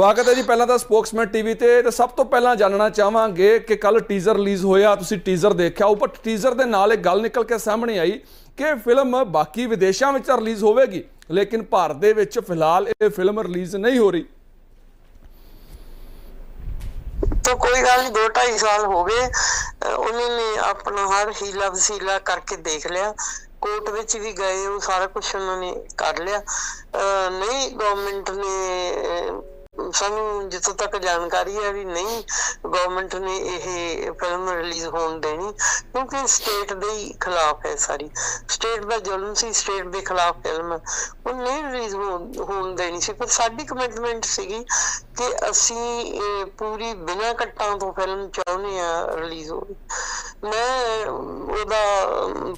ਸਵਾਗਤ ਹੈ ਜੀ ਪਹਿਲਾਂ ਤਾਂ ਸਪੋਕਸਮੈਨ ਟੀਵੀ ਤੇ ਤੇ ਸਭ ਤੋਂ ਪਹਿਲਾਂ ਜਾਣਨਾ ਚਾਹਾਂਗੇ ਕਿ ਕੱਲ ਟੀਜ਼ਰ ਰਿਲੀਜ਼ ਹੋਇਆ, ਤੁਸੀਂ ਟੀਜ਼ਰ ਦੇਖਿਆ। ਉੱਪਰ ਟੀਜ਼ਰ ਦੇ ਨਾਲ ਇੱਕ ਗੱਲ ਨਿਕਲ ਕੇ ਸਾਹਮਣੇ ਆਈ ਕਿ ਫਿਲਮ ਬਾਕੀ ਵਿਦੇਸ਼ਾਂ ਵਿੱਚ ਰਿਲੀਜ਼ ਹੋਵੇਗੀ, ਲੇਕਿਨ ਭਾਰਤ ਦੇ ਵਿੱਚ ਫਿਲਹਾਲ ਇਹ ਫਿਲਮ ਰਿਲੀਜ਼ ਨਹੀਂ ਹੋ ਰਹੀ। ਤਾਂ ਕੋਈ ਗੱਲ ਨਹੀਂ 2.5 ਸਾਲ ਹੋ ਗਏ ਉਹਨਾਂ ਨੇ ਆਪਣਾ ਹਰ ਹੀਲਾ ਵਸੀਲਾ ਕਰਕੇ ਦੇਖ ਲਿਆ। ਕੋਰਟ ਵਿੱਚ ਵੀ ਗਏ, ਉਹ ਸਾਰਾ ਕੁਝ ਉਹਨਾਂ ਨੇ ਕਰ ਲਿਆ। ਨਹੀਂ ਗਵਰਨਮੈਂਟ ਨੇ ਸਾਨੂੰ ਜਿੱਥੋਂ ਤੱਕ ਜਾਣਕਾਰੀ ਹੈ ਵੀ ਨਹੀਂ ਗਵਰਨਮੈਂਟ ਨੇ ਇਹ ਫਿਲਮ ਰਿਲੀਜ਼ ਹੋਣ ਦੇਣੀ, ਕਿਉਂਕਿ ਸਟੇਟ ਦੇ ਹੀ ਖਿਲਾਫ ਹੈ ਸਾਰੀ। ਸਟੇਟ ਦਾ ਜ਼ੁਲਮ ਸੀ ਸਟੇਟ ਦੇ ਖਿਲਾਫ ਫਿਲਮ ਉਹ ਨਹੀਂ ਰਿਲੀਜ਼ ਹੋਣ ਦੇਣੀ ਸੀ। ਪਰ ਸਾਡੀ ਕਮਿਟਮੈਂਟ ਸੀਗੀ ਕਿ ਅਸੀਂ ਪੂਰੀ ਬਿਨਾਂ ਕੱਟਾਂ ਤੋਂ ਫਿਲਮ ਚਾਹੁੰਦੇ ਆ ਰਿਲੀਜ਼ ਹੋਵੇ। ਮੈਂ ਉਹਦਾ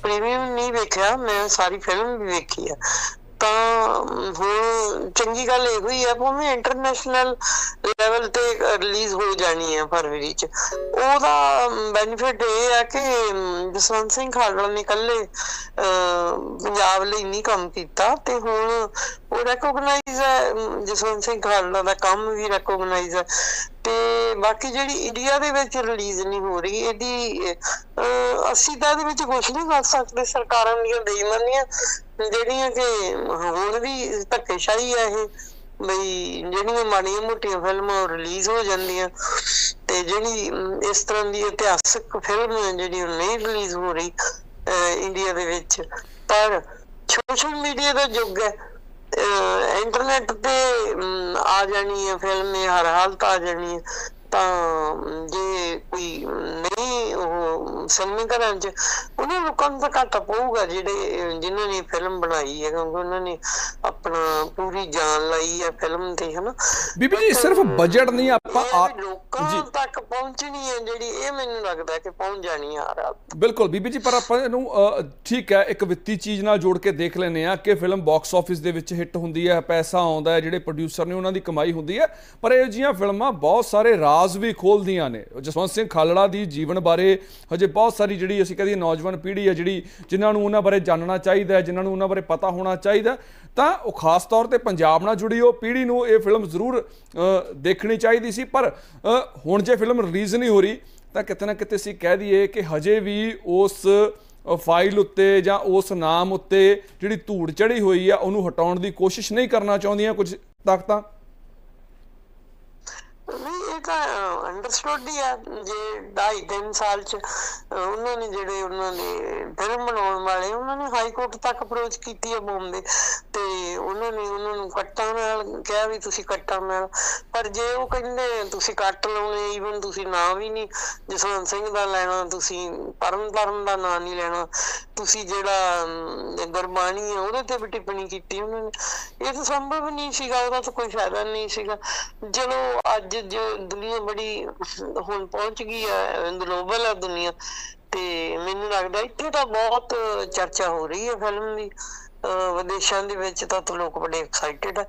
ਪ੍ਰੀਮੀਅਮ ਨਹੀਂ ਵੇਖਿਆ, ਮੈਂ ਸਾਰੀ ਫਿਲਮ ਵੀ ਵੇਖੀ ਆ ਤਾਂ ਹੁਣ ਚੰਗੀ ਗੱਲ ਇਹ ਹੋਈ ਆ, ਭਾਵੇਂ ਇੰਟਰਨੈਸ਼ਨਲ ਲੈਵਲ ਤੇ ਰਿਲੀਜ਼ ਹੋ ਜਾਣੀ ਹੈ ਫਰਵਰੀ ਚ। ਉਹਦਾ ਬੈਨੀਫਿਟ ਇਹ ਆ ਕਿ ਜਸਵੰਤ ਸਿੰਘ ਖਾਲੜਾ ਨੇ ਕੱਲੇ ਪੰਜਾਬ ਲਈ ਨਹੀਂ ਕੰਮ ਕੀਤਾ ਤੇ ਹੁਣ ਉਹ ਰੈਕੋਗਨਾਈਜ਼ ਹੈ ਜਸਵੰਤ ਸਿੰਘ ਖਾਲੜਾ ਦਾ ਕੰਮ ਵੀ ਰੈਕੋਗਨਾਈਜ਼ ਹੈ ਤੇ ਬਾਕੀ ਜਿਹੜੀ ਇੰਡੀਆ ਦੇ ਵਿੱਚ ਰਿਲੀਜ਼ ਨਹੀਂ ਹੋ ਰਹੀ, ਇਹਦੀ ਅਸੀਂ ਤਾਂ ਇਹਦੇ ਵਿੱਚ ਕੁਝ ਨਹੀਂ ਕਰ ਸਕਦੇ, ਸਰਕਾਰਾਂ ਦੀਆਂ ਬੇਈਮਾਨੀਆਂ ਜਿਹੜੀਆਂ ਕਿ ਹੁਣ ਵੀ ਧੱਕੇਸ਼ਾਹੀ ਆ ਇਹ, ਬਈ ਜਿਹੜੀਆਂ ਮਾੜੀਆਂ ਮੋਟੀਆਂ ਫਿਲਮਾਂ ਰਿਲੀਜ਼ ਹੋ ਜਾਂਦੀਆਂ ਤੇ ਜਿਹੜੀ ਇਸ ਤਰ੍ਹਾਂ ਦੀ ਇਤਿਹਾਸਕ ਫਿਲਮ ਹੈ ਜਿਹੜੀ ਨਹੀਂ ਰਿਲੀਜ਼ ਹੋ ਰਹੀ ਇੰਡੀਆ ਦੇ ਵਿੱਚ। ਪਰ ਸੋਸ਼ਲ ਮੀਡੀਆ ਦਾ ਯੁੱਗ ਹੈ ਇੰਟਰਨੈਟ ਤੇ ਆ ਜਾਣੀ ਹੈ ਫਿਲਮ ਇਹ ਹਰ ਹਾਲਤ ਆ ਜਾਣੀ ਹੈ। ਤਾਂ ਜੇ ਕੋਈ ਨਹੀਂ ਉਹ ਸਿਨੇਮਾ ਘਰਾਂ 'ਚ ਉਹਨਾਂ ਲੋਕਾਂ ਨੂੰ ਤਾਂ ਘਾਟਾ ਪਊਗਾ ਜਿਹੜੇ ਜਿਨ੍ਹਾਂ ਨੇ ਫਿਲਮ ਬਣਾਈ ਹੈ ਕਿਉਂਕਿ ਉਹਨਾਂ ਨੇ ਆਪਣਾ ਪੂਰੀ ਜਾਨ ਲਾਈ ਹੈ ਫਿਲਮ ਤੇ ਹਨਾ? ਬੀਬੀ ਜੀ ਸਿਰਫ ਬਜਟ ਨਹੀਂ ਆਪਾਂ ਆ- ਲੋਕਾਂ ਤੱਕ ਪਹੁੰਚਣੀ ਹੈ ਜਿਹੜੀ ਇਹ ਮੈਨੂੰ ਲੱਗਦਾ ਕਿ ਪਹੁੰਚ ਜਾਣੀ ਹਰ ਹਾਲਤ ਬਿਲਕੁਲ ਬੀਬੀ ਜੀ ਪਰ ਆਪਾਂ ਇਹਨੂੰ ਠੀਕ ਹੈ ਇੱਕ ਵਿੱਤੀ ਚੀਜ਼ ਨਾਲ ਜੋੜ ਕੇ ਦੇਖ ਲੈਨੇ ਆ ਕਿ ਫਿਲਮ ਬਾਕਸ ਆਫਿਸ ਦੇ ਵਿੱਚ ਹਿੱਟ ਹੁੰਦੀ ਹੈ ਪੈਸਾ ਆਉਂਦਾ ਹੈ ਜਿਹੜੇ ਪ੍ਰੋਡਿਊਸਰ ਨੇ ਉਹਨਾਂ ਦੀ ਕਮਾਈ ਹੁੰਦੀ ਹੈ ਪਰ ਇਹ ਜੀਆਂ ਫਿਲਮਾਂ ਬਹੁਤ ਸਾਰੇ ਰਾਜ਼ ਵੀ ਖੋਲਦੀਆਂ ਨੇ। ਜਸਵੰਤ ਸਿੰਘ ਖਾਲੜਾ ਦੀ ਜੀਵਨ ਬਾਰੇ ਹਜੇ ਬਹੁਤ ਸਾਰੀ ਜਿਹੜੀ ਅਸੀਂ ਕਹਦੇ ਨੌਜਵਾਨ ਪੀੜ੍ਹੀ ਹੈ ਜਿਹੜੀ ਜਿਨ੍ਹਾਂ ਨੂੰ ਉਹਨਾਂ ਬਾਰੇ ਜਾਣਨਾ ਚਾਹੀਦਾ ਹੈ, ਜਿਨ੍ਹਾਂ ਨੂੰ ਉਹਨਾਂ ਬਾਰੇ ਪਤਾ ਹੋਣਾ ਚਾਹੀਦਾ ਤਾਂ ਉਹ ਖਾਸ ਤੌਰ ਤੇ ਪੰਜਾਬ ਨਾਲ ਜੁੜੀ ਉਹ ਪੀੜ੍ਹੀ ਨੂੰ ਇਹ ਫਿਲਮ ਜ਼ਰੂਰ ਦੇਖਣੀ ਚਾਹੀਦੀ ਸੀ। ਪਰ ਹੁਣ ਜੇ ਫਿਲਮ ਰਿਲੀਜ਼ ਨਹੀਂ ਹੋ ਰਹੀ, ਤਾਂ ਕਿਤੇ ਨਾ ਕਿਤੇ ਅਸੀਂ ਕਹਿ ਦਈਏ ਕਿ ਹਜੇ ਵੀ ਉਸ ਫਾਈਲ ਉੱਤੇ ਜਾਂ ਉਸ ਨਾਮ ਉੱਤੇ ਜਿਹੜੀ ਧੂੜ ਚੜੀ ਹੋਈ ਆ, ਉਹਨੂੰ ਹਟਾਉਣ ਦੀ ਕੋਸ਼ਿਸ਼ ਨਹੀਂ ਕਰਨਾ ਚਾਹੁੰਦੀਆਂ ਕੁਝ ਤਾਕਤਾਂ? ਇਹ ਤਾਂ ਅੰਡਰਸਟੂਡ ਹੀ ਆ ਜੇ ਢਾਈ ਤਿੰਨ ਸਾਲ ਚ ਉਹਨਾਂ ਨੇ ਜਿਹੜੇ ਉਹਨਾਂ ਨੇ ਫਿਲਮ ਬਣਾਉਣ ਵਾਲੇ, ਉਹਨਾਂ ਨੇ ਹਾਈ ਕੋਰਟ ਤੱਕ ਅਪਰੋਚ ਕੀਤੀ ਹੈ ਬੰਬੇ। ਤੇ ਉਹਨਾਂ ਨੇ ਉਹਨਾਂ ਨੂੰ ਕੱਟਾਂ ਨਾਲ ਕਿਹਾ ਵੀ ਤੁਸੀਂ ਕੱਟਾਂ ਨਾਲ। ਪਰ ਜੇ ਉਹ ਕਹਿੰਦੇ ਤੁਸੀਂ ਕੱਟ ਲਾਉਣੇ ਈਵਨ ਤੁਸੀਂ ਨਾਂ ਵੀ ਨਹੀਂ ਜਸਵੰਤ ਸਿੰਘ ਦਾ ਲੈਣਾ, ਤੁਸੀਂ ਪਰਮ ਪਰਮ ਦਾ ਨਾਂ ਨਹੀਂ ਲੈਣਾ, ਤੁਸੀਂ ਜਿਹੜਾ ਗੁਰਬਾਣੀ ਹੈ ਉਹਦੇ ਤੇ ਵੀ ਟਿੱਪਣੀ ਕੀਤੀ ਉਹਨਾਂ ਨੇ। ਇਹ ਤਾਂ ਸੰਭਵ ਨਹੀਂ ਸੀਗਾ, ਉਹਦਾ ਤਾਂ ਕੋਈ ਫਾਇਦਾ ਨਹੀਂ ਸੀਗਾ। ਚਲੋ, ਅੱਜ ਜੋ ਦੁਨੀਆ ਬੜੀ ਹੁਣ ਪਹੁੰਚ ਗਈ ਹੈ ਗਲੋਬਲ ਹੈ ਦੁਨੀਆ। ਤੇ ਮੈਨੂੰ ਲੱਗਦਾ ਇੱਥੇ ਤਾਂ ਬਹੁਤ ਚਰਚਾ ਹੋ ਰਹੀ ਹੈ ਫਿਲਮ ਦੀ। ਵਿਦੇਸ਼ਾਂ ਦੇ ਵਿੱਚ ਤਾਂ ਲੋਕ ਬੜੇ ਐਕਸਾਈਟਿਡ ਹੈ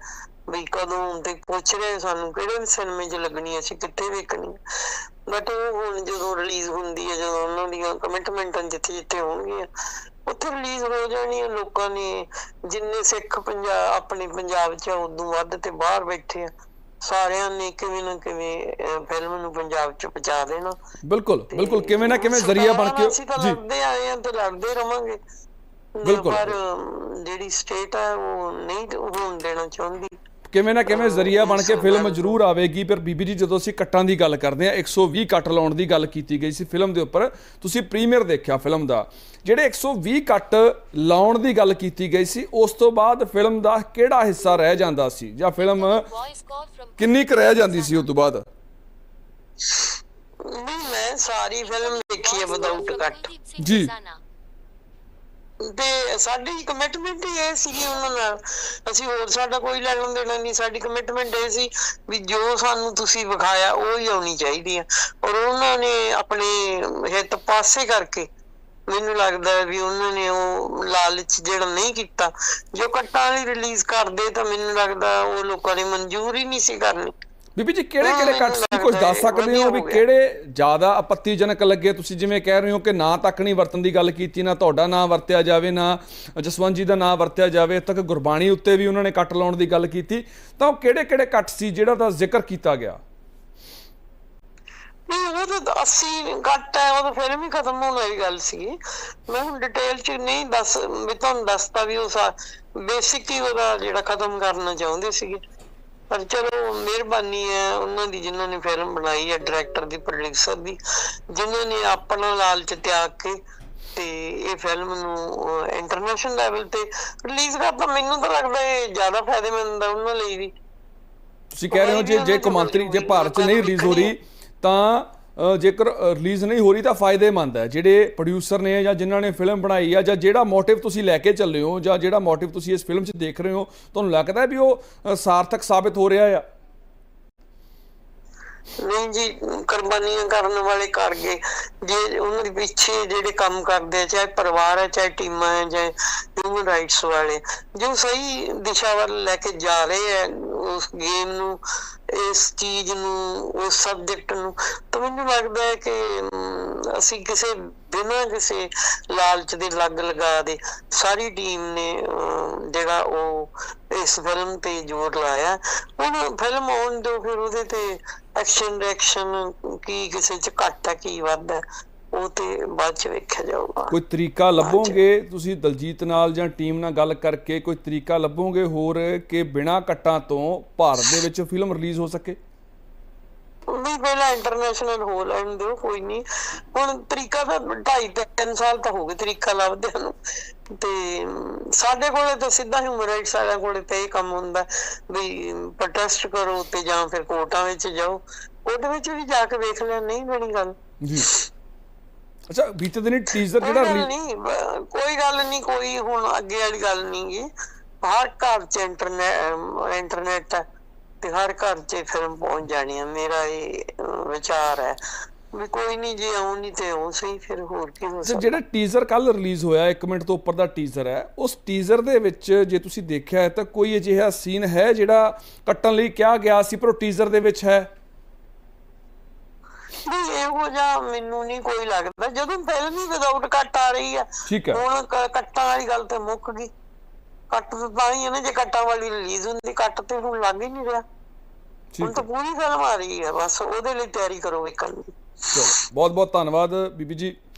ਵੀ ਕਦੋਂ ਤੇ ਪੁੱਛ ਰਹੇ ਸਾਨੂੰ ਕਿਹੜੇ ਸਿਨੇਮੇ 'ਚ ਲੱਗਣੀ ਅਸੀਂ ਕਿੱਥੇ ਵੇਖਣੀ ਬਟ ਉਹ ਹੁਣ ਜਦੋਂ ਰਿਲੀਜ਼ ਹੁੰਦੀ ਹੈ ਜਦੋਂ ਉਹਨਾਂ ਦੀਆਂ ਕਮਿਟਮੈਂਟਾਂ ਜਿੱਥੇ ਜਿੱਥੇ ਹੋਣਗੀਆਂ ਉੱਥੇ ਰਿਲੀਜ਼ ਹੋ ਜਾਣੀ ਹੈ ਲੋਕਾਂ ਨੇ। ਜਿੰਨੇ ਸਿੱਖ ਪੰਜਾਬ ਆਪਣੇ ਪੰਜਾਬ 'ਚ ਆ, ਉਦੋਂ ਵੱਧ ਤੇ ਬਾਹਰ ਬੈਠੇ ਆ। ਸਾਰਿਆਂ ਨੇ ਕਿਵੇਂ ਨਾ ਕਿਵੇਂ ਫਿਲਮ ਨੂੰ ਪੰਜਾਬ 'ਚ ਪਹੁੰਚਾ ਦੇਣਾ। ਬਿਲਕੁਲ ਬਿਲਕੁਲ ਕਿਵੇਂ ਨਾ ਕਿਵੇਂ ਜ਼ਰੀਆ ਬਣ ਕੇ ਅਸੀਂ ਤਾਂ ਜੀ। ਲੜਦੇ ਆਏ ਆ ਤੇ ਲੜਦੇ ਰਵਾਂਗੇ। ਬਿਲਕੁਲ। ਪਰ ਜਿਹੜੀ ਸਟੇਟ ਹੈ ਉਹ ਨਹੀਂ ਹੋਣ ਦੇਣਾ ਚਾਹੁੰਦੀ। ਕਿਵੇਂ ਨਾ ਕਿਵੇਂ ਜ਼ਰੀਆ ਬਣ ਕੇ ਫਿਲਮ ਜ਼ਰੂਰ ਆਵੇਗੀ। ਪਰ ਬੀਬੀ ਜੀ ਜਦੋਂ ਅਸੀਂ ਕੱਟਾਂ ਦੀ ਗੱਲ ਕਰਦੇ ਹਾਂ 120 ਕੱਟ ਲਾਉਣ ਦੀ ਗੱਲ ਕੀਤੀ ਗਈ ਸੀ ਫਿਲਮ ਦੇ ਉੱਪਰ। ਤੁਸੀਂ ਪ੍ਰੀਮੀਅਰ ਦੇਖਿਆ ਫਿਲਮ ਦਾ। ਜਿਹੜੇ 120 ਕੱਟ ਲਾਉਣ ਦੀ ਗੱਲ ਕੀਤੀ ਗਈ ਸੀ ਉਸ ਤੋਂ ਬਾਅਦ ਫਿਲਮ ਦਾ ਕਿਹੜਾ ਹਿੱਸਾ ਰਹਿ ਜਾਂਦਾ ਸੀ? ਜਾਂ ਫਿਲਮ ਕਿੰਨੀ ਕੁ ਰਹਿ ਜਾਂਦੀ ਸੀ ਉਸ ਤੋਂ ਬਾਅਦ? ਨਹੀਂ ਮੈਂ ਸਾਰੀ ਫਿਲਮ ਦੇਖੀ ਹੈ ਵਿਦਆਊਟ ਕੱਟ ਜੀ। ਤੇ ਸਾਡੀ ਕਮਿਟਮੈਂਟ ਹੀ ਇਹ ਸੀਗੀ ਉਹਨਾਂ ਨਾਲ। ਅਸੀਂ ਹੋਰ ਸਾਡਾ ਕੋਈ ਲੈਣ ਦੇਣਾ ਨਹੀਂ, ਸਾਡੀ ਕਮਿਟਮੈਂਟ ਇਹ ਸੀ ਵੀ ਜੋ ਸਾਨੂੰ ਤੁਸੀਂ ਵਿਖਾਇਆ, ਉਹ ਹੀ ਆਉਣੀ ਚਾਹੀਦੀ ਆ। ਔਰ ਉਹਨਾਂ ਨੇ ਆਪਣੇ ਹਿੱਤ ਪਾਸੇ ਕਰਕੇ ਮੈਨੂੰ ਲੱਗਦਾ ਵੀ ਉਹਨਾਂ ਨੇ ਉਹ ਲਾਲਚ ਜਿਹੜਾ ਨਹੀਂ ਕੀਤਾ, ਜੋ ਕੱਟਾਂ ਵਾਲੀ ਰਿਲੀਜ਼ ਕਰਦੇ ਤਾਂ ਮੈਨੂੰ ਲੱਗਦਾ ਉਹ ਲੋਕਾਂ ਨੇ ਮਨਜ਼ੂਰ ਹੀ ਨਹੀਂ ਸੀ ਕਰਨੀ। ਬੀਬੀ ਜੀ ਕਿਹੜੇ ਕਿਹੜੇ ਕੱਟ ਸੀ ਕੁਝ ਦੱਸ ਸਕਦੇ ਹੋ ਵੀ। ਕਿਹੜੇ ਜ਼ਿਆਦਾ ਆਪੱਤੀਜਨਕ ਲੱਗੇ? ਤੁਸੀਂ ਜਿਵੇਂ ਕਹਿ ਰਹੇ ਹੋ ਕਿ ਨਾਂ ਤੱਕ ਨਹੀਂ ਵਰਤਣ ਦੀ ਗੱਲ ਕੀਤੀ ਨਾ ਤੁਹਾਡਾ ਨਾਂ ਵਰਤਿਆ ਜਾਵੇ ਨਾ ਜਸਵੰਤ ਜੀ ਦਾ ਨਾਂ ਵਰਤਿਆ ਜਾਵੇ ਤੱਕ ਗੁਰਬਾਣੀ ਉੱਤੇ ਵੀ ਉਹਨਾਂ ਨੇ ਕੱਟ ਲਾਉਣ ਦੀ ਗੱਲ ਕੀਤੀ। ਤਾਂ ਉਹ ਕਿਹੜੇ ਕਿਹੜੇ ਕੱਟ ਸੀ ਜਿਹੜਾ ਦਾ ਜ਼ਿਕਰ ਕੀਤਾ ਗਿਆ? ਨਹੀਂ ਉਹ ਤਾਂ 80 ਘੱਟ ਹੈ ਉਹ ਤਾਂ ਫਿਲਮ ਹੀ ਖਤਮ ਹੋਣ ਵਾਲੀ ਗੱਲ ਸੀ ਮੈਂ ਹੁਣ ਡਿਟੇਲ ਚ ਨਹੀਂ ਦੱਸ ਵੀ ਤੁਹਾਨੂੰ ਦੱਸਤਾ ਵੀ ਉਹ ਬੇਸਿਕ ਹੀ ਉਹਦਾ ਜਿਹੜਾ ਖਤਮ ਕਰਨਾ ਚਾਹੁੰਦੇ ਸੀਗੇ। ਪਰ ਚਲੋ ਮਿਹਰਬਾਨੀ ਹੈ ਉਹਨਾਂ ਦੀ ਜਿਨ੍ਹਾਂ ਨੇ ਫਿਲਮ ਬਣਾਈ ਹੈ ਡਾਇਰੈਕਟਰ ਦੀ ਪ੍ਰੋਡਿਊਸਰ ਦੀ ਜਿਨ੍ਹਾਂ ਨੇ ਆਪਣਾ ਲਾਲਚ ਤਿਆਗ ਕੇ ਤੇ ਇਹ ਫਿਲਮ ਨੂੰ ਇੰਟਰਨੈਸ਼ਨਲ ਲੈਵਲ ਤੇ ਰਿਲੀਜ਼ ਕਰਤਾ ਮੈਨੂੰ ਤਾਂ ਲੱਗਦਾ ਇਹ ਜ਼ਿਆਦਾ ਫਾਇਦੇਮੰਦ ਹੈ ਉਹਨਾਂ ਲਈ ਵੀ। ਤੁਸੀਂ ਕਹਿ ਰਹੇ ਹੋ ਜੇ ਜੇ ਕੌਮਾਂਤਰੀ ਜੇ ਭਾਰਤ 'ਚ ਨਹੀਂ ਰਿਲੀਜ਼ ਹੋ ਰਹੀ ਤਾਂ ਜੇਕਰ ਰਿਲੀਜ਼ ਨਹੀਂ ਹੋ ਰਹੀ ਤਾਂ ਫਾਇਦੇਮੰਦ ਹੈ। ਜਿਹੜੇ ਪ੍ਰੋਡਿਊਸਰ ਨੇ ਜਾਂ ਜਿਨ੍ਹਾਂ ਨੇ ਫਿਲਮ ਬਣਾਈ ਆ ਜਾਂ ਜਿਹੜਾ ਮੋਟਿਵ ਤੁਸੀਂ ਲੈ ਕੇ ਚੱਲੇ ਹੋ ਜਾਂ ਜਿਹੜਾ ਮੋਟਿਵ ਤੁਸੀਂ ਇਸ ਫਿਲਮ 'ਚ ਦੇਖ ਰਹੇ ਹੋ ਤੁਹਾਨੂੰ ਲੱਗਦਾ ਹੈ ਵੀ ਉਹ ਅ, ਸਾਰਥਕ ਸਾਬਿਤ ਹੋ ਰਿਹਾ ਆ? ਨਹੀਂ ਜੀ ਕੁਰਬਾਨੀਆਂ ਕਰਨ ਵਾਲੇ ਕਰ ਗਏ। ਜੇ ਉਹਨਾਂ ਦੇ ਪਿੱਛੇ ਜਿਹੜੇ ਕੰਮ ਕਰਦੇ ਆ ਚਾਹੇ ਪਰਿਵਾਰ ਹੈ ਚਾਹੇ ਟੀਮਾਂ ਹੈ ਚਾਹੇ ਹਿਊਮਨ ਰਾਈਟਸ ਵਾਲੇ ਜੋ ਸਹੀ ਦਿਸ਼ਾ ਵੱਲ ਲੈ ਕੇ ਜਾ ਰਹੇ ਆ ਉਸ ਗੇਮ ਨੂੰ, ਇਸ ਚੀਜ਼ ਨੂੰ, ਉਸ ਸਬਜੈਕਟ ਨੂੰ। ਤਾਂ ਮੈਨੂੰ ਲੱਗਦਾ ਹੈ ਕਿ ਅਸੀਂ ਕਿਸੇ ਬਿਨਾਂ ਕਿਸੇ ਲਾਲਚ ਦੇ ਲੱਗ ਲਗਾ ਦੇ ਸਾਰੀ ਟੀਮ ਨੇ ਜਿਹੜਾ ਉਹ ਇਸ ਫਿਲਮ ਤੇ ਜ਼ੋਰ ਲਾਇਆ। ਹੁਣ ਫਿਲਮ ਆਉਣ ਦੋ ਫਿਰ ਉਹਦੇ ਤੇ ਐਕਸ਼ਨ ਰਿਐਕਸ਼ਨ ਕੀ ਕਿਸੇ ਚ ਘੱਟ ਹੈ ਕੀ ਵੱਧ ਹੈ ਉਹ ਤੇ ਬਾਅਦ ਚ ਵੇਖਿਆ ਜਾਊਗਾ। ਕੋਈ ਤਰੀਕਾ ਲੱਭੋਗੇ ਤੁਸੀਂ ਦਲਜੀਤ ਨਾਲ ਜਾਂ ਟੀਮ ਨਾਲ ਗੱਲ ਕਰਕੇ ਕੋਈ ਤਰੀਕਾ ਲੱਭੋਗੇ ਹੋਰ ਕਿ ਬਿਨਾਂ ਕੱਟਾਂ ਤੋਂ ਭਾਰਤ ਦੇ ਵਿੱਚ ਫਿਲਮ ਰਿਲੀਜ਼ ਹੋ ਸਕੇ? ਨਹੀਂ ਪਹਿਲਾਂ ਇੰਟਰਨੈਸ਼ਨਲ ਹੋ ਲੈਣ ਦਿਓ ਕੋਈ ਨਹੀਂ। ਹੁਣ ਤਰੀਕਾ ਤਾਂ 2.5 3 ਸਾਲ ਤਾਂ ਹੋ ਗਏ ਤਰੀਕਾ ਲੱਭਦਿਆਂ ਨੂੰ। ਤੇ ਸਾਡੇ ਕੋਲੇ ਤਾਂ ਸਿੱਧਾ ਹਿਊਮਨ ਰਾਈਟਸ ਵਾਲਿਆਂ ਕੋਲੇ ਤੇ ਇਹ ਕੰਮ ਹੁੰਦਾ ਵੀ ਪ੍ਰੋਟੈਸਟ ਕਰੋ ਤੇ ਜਾਂ ਫਿਰ ਕੋਰਟਾਂ ਵਿੱਚ ਜਾਓ। ਕੋਰਟ ਵਿੱਚ ਵੀ ਜਾ ਕੇ ਵੇਖ ਲਿਆ ਨਹੀਂ ਬਣੀ ਗੱਲ। ਜੀ। ਅੱਛਾ ਬੀਤੇ ਦਿਨੀ ਟੀਜ਼ਰ ਜਿਹੜਾ ਨਹੀਂ ਕੋਈ ਗੱਲ ਨਹੀਂ ਕੋਈ ਹੁਣ ਅੱਗੇ ਵਾਲੀ ਗੱਲ ਨਹੀਂ ਗੀ। ਹਰ ਘਰ 'ਚ ਇੰਟਰਨੈਟ ਇੰਟਰਨੈਟ ਤੇ ਹਰ ਘਰ 'ਚ ਫਿਲਮ ਪਹੁੰਚ ਜਾਣੀ ਹੈ ਮੇਰਾ ਇਹ ਵਿਚਾਰ ਹੈ। ਵੀ ਕੋਈ ਨਹੀਂ ਜੇ ਆਉਣ ਨਹੀਂ ਤੇ ਆਉਣ ਸਹੀ ਫਿਰ ਹੋਰ ਕੀ ਹੋ ਸਕਦਾ। ਜਿਹੜਾ ਟੀਜ਼ਰ ਕੱਲ ਰਿਲੀਜ਼ ਹੋਇਆ 1 ਮਿੰਟ ਤੋਂ ਉੱਪਰ ਦਾ ਟੀਜ਼ਰ ਹੈ ਉਸ ਟੀਜ਼ਰ ਦੇ ਵਿੱਚ ਜੇ ਤੁਸੀਂ ਦੇਖਿਆ ਹੈ ਤਾਂ ਕੋਈ ਅਜਿਹਾ ਸੀਨ ਹੈ ਜਿਹੜਾ ਕੱਟਣ ਲਈ ਕਿਹਾ ਗਿਆ ਸੀ ਪਰ ਉਹ ਟੀਜ਼ਰ ਦੇ ਵਿੱਚ ਹੈ? ਇਹੋ ਜਿਹਾ ਮੈਨੂੰ ਨਹੀਂ ਕੋਈ ਲੱਗਦਾ। ਜਦੋਂ ਫਿਲਮ ਹੀ ਵਿਦਆਊਟ ਕੱਟ ਆ ਰਹੀ ਆ ਠੀਕ ਹੈ ਹੁਣ ਕੱਟਾਂ ਵਾਲੀ ਗੱਲ ਤੇ ਮੁੱਕ ਗਈ। ਕੱਟ ਤਾਂ ਤਾਂ ਹੀ ਹੈ ਨਾ ਜੇ ਕੱਟਾਂ ਵਾਲੀ ਰਿਲੀਜ਼ ਹੁੰਦੀ ਕੱਟ ਤੇ ਹੁਣ ਲੱਗ ਹੀ ਨਹੀਂ ਰਿਹਾ। ਹੁਣ ਤਾਂ ਪੂਰੀ ਫਿਲਮ ਆ ਰਹੀ ਹੈ ਬਸ ਉਹਦੇ ਲਈ ਤਿਆਰੀ ਕਰੋ ਦੀ ਚਲੋ ਬਹੁਤ ਬਹੁਤ ਧੰਨਵਾਦ ਬੀਬੀ ਜੀ।